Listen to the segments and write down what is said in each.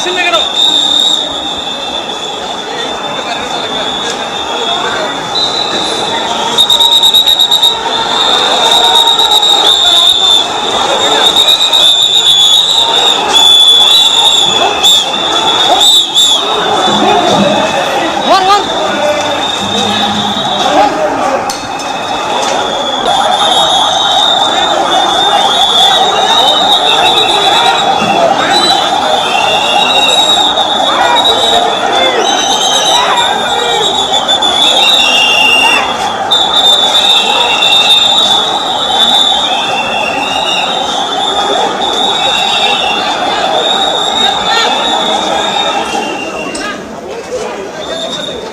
Flashing nigga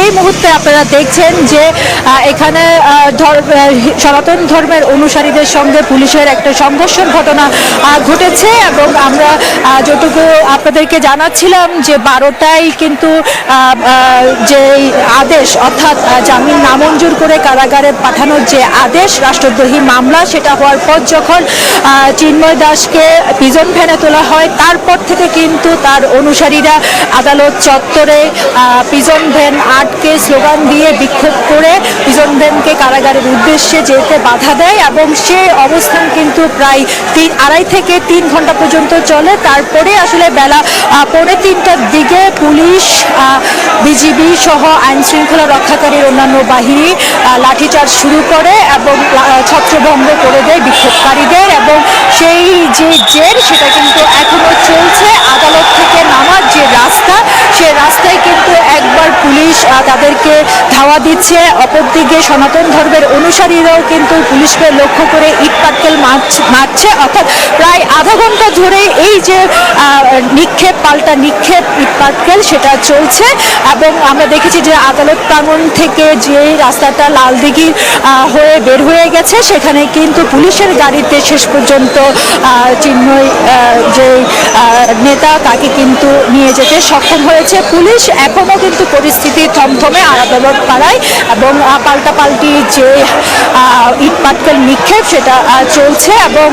এই মুহূর্তে আপনারা দেখছেন যে এখানে সনাতন ধর্মের অনুসারীদের সঙ্গে পুলিশের একটা সংঘর্ষের ঘটনা ঘটেছে এবং আমরা যতটুকু আপনাদেরকে জানাচ্ছিলাম যে বারোটায় কিন্তু যে আদেশ, অর্থাৎ জামিন নামঞ্জুর করে কারাগারে পাঠানোর যে আদেশ, রাষ্ট্রদ্রোহী মামলা, সেটা হওয়ার পর যখন চিন্ময় দাসকে পিজন ভ্যানে তোলা হয়, তারপর থেকে কিন্তু তার অনুসারীরা আদালত চত্বরে পিজন ভ্যান আটকে স্লোগান দিয়ে বিক্ষোভ করে পিজন কারাগারের উদ্দেশ্যে যেতে বাধা দেয় এবং সে অবস্থান কিন্তু প্রায় তিন, আড়াই থেকে তিন ঘণ্টা পর্যন্ত চলে। তারপরে আসলে বেলা পৌনে তিনটার দিকে পুলিশ বিজিবি সহ আইন শৃঙ্খলা রক্ষাকারীর অন্যান্য বাহিনী লাঠিচার্জ শুরু করে এবং ছত্রভঙ্গ করে দেয় বিক্ষোভকারীদের এবং সেই যে জের সেটা কিন্তু এখনও চলছে আদালত থেকে নামার যে রাস্তা সে রাস্তায় কিন্তু একবার পুলিশ আহ, তাদেরকে ধাওয়া দিচ্ছে। অপরদিকে সনাতন ধর্মের অনুসারীরাও কিন্তু পুলিশকে লক্ষ্য করে ইট পাটকেল মারছে অর্থাৎ প্রায় আধা ঘণ্টা ধরে এই যে নিক্ষেপ, পাল্টা নিক্ষেপ, ইট পাটকেল সেটা চলছে। এবং আমরা দেখেছি যে আদালত প্রাঙ্গণ থেকে যে রাস্তাটা লালদিঘি হয়ে বের হয়ে গেছে, সেখানে কিন্তু পুলিশের গাড়িতে শেষ পর্যন্ত চিন্ময় যে নেতা, তাকে কিন্তু নিয়ে যেতে সক্ষম হয়েছে পুলিশ। এখনও কিন্তু পরিস্থিতি থমথমে আদালত পাড়ায় এবং পাল্টাপাল্টি যে আহ, ইট পাটকেল নিক্ষেপ সেটা চলছে এবং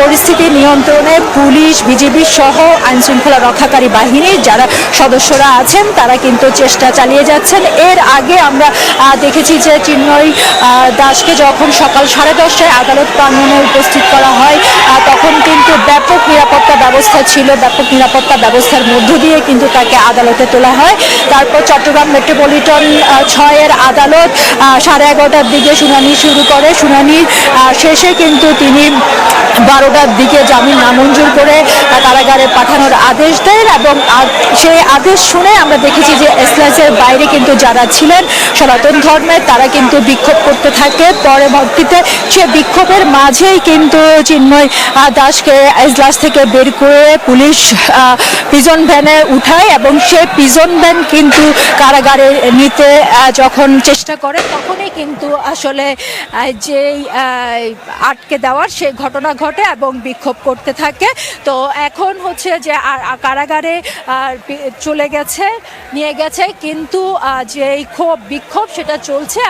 পরিস্থিতি নিয়ন্ত্রণে পুলিশ বিজিবি সহ আইনশৃঙ্খলা রক্ষাকারী বাহিনীর যারা সদস্যরা আছেন তারা কিন্তু চেষ্টা চালিয়ে যাচ্ছেন। এর আগে আমরা দেখেছি যে চিন্ময় দাসকে যখন সকাল সাড়ে দশটায় আদালত প্রাঙ্গণে উপস্থিত করা হয় তখন কিন্তু ব্যাপক নিরাপত্তা ব্যবস্থা ছিল। ব্যাপক নিরাপত্তা ব্যবস্থার মধ্য দিয়ে কিন্তু তাকে আদালতে তোলা হয়। তারপর চট্টগ্রাম মেট্রোপলিটন ছয়ের আদালত সাড়ে এগারোটার দিকে শুনানি শুরু করে। শুনানির শেষে কিন্তু তিনি বারোটার দিকে জামিন নামঞ্জুর করে কারাগারে পাঠানোর আদেশ দেন এবং সেই আদেশ শুনে আমরা দেখেছি যে এসলাসের বাইরে কিন্তু যারা ছিলেন সনাতন ধর্মের তারা কিন্তু বিক্ষোভ করতে থাকে। পরবর্তীতে সে বিক্ষোভের মাঝেই কিন্তু চিন্ময় দাসকে এজলাস থেকে বের করে পুলিশ পিজন ভ্যানে উঠায় এবং সে পিজন ভ্যান কিন্তু কারাগারে নিতে যখন চেষ্টা করে, তখনই কিন্তু আসলে যেই আটকে দেওয়ার সে ঘটনা ঘটে এবং বিক্ষোভ করতে থাকে। তো এখন হচ্ছে যে কারাগারে চলে গেছে, নিয়ে গেছে, কিন্তু যেই ক্ষোভ, বিক্ষোভ সেটা চলছে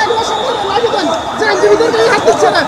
আমরা সঙ্গে হাত দিচ্ছে না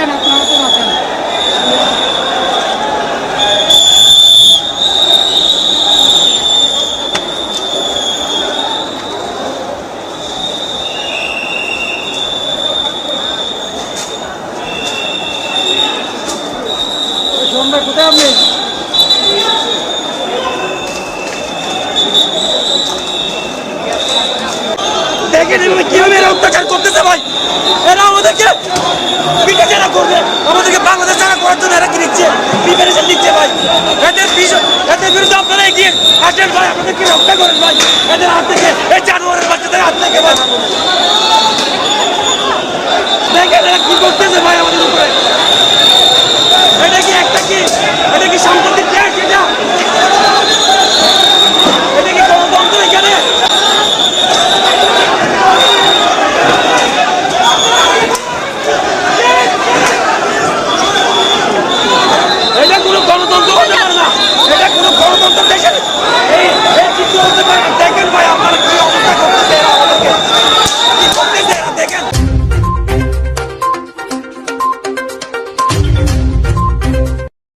রাখেন আপনারা? আজকে বাংলাদেশ যারা করার জন্য এরা কি নিচ্ছে? প্রিপারেশন নিচ্ছে ভাই। এদের এদের বিরুদ্ধে আপনারা এগিয়ে আসেন ভাই, আপনাদেরকে রক্ষা করেন ভাই। এদের হাত থেকে, এই জানুয়ারের বাচ্চাদের হাত থেকে ভাই। দেখেন এরা কি করতেছে ভাই আমাদের উপরে।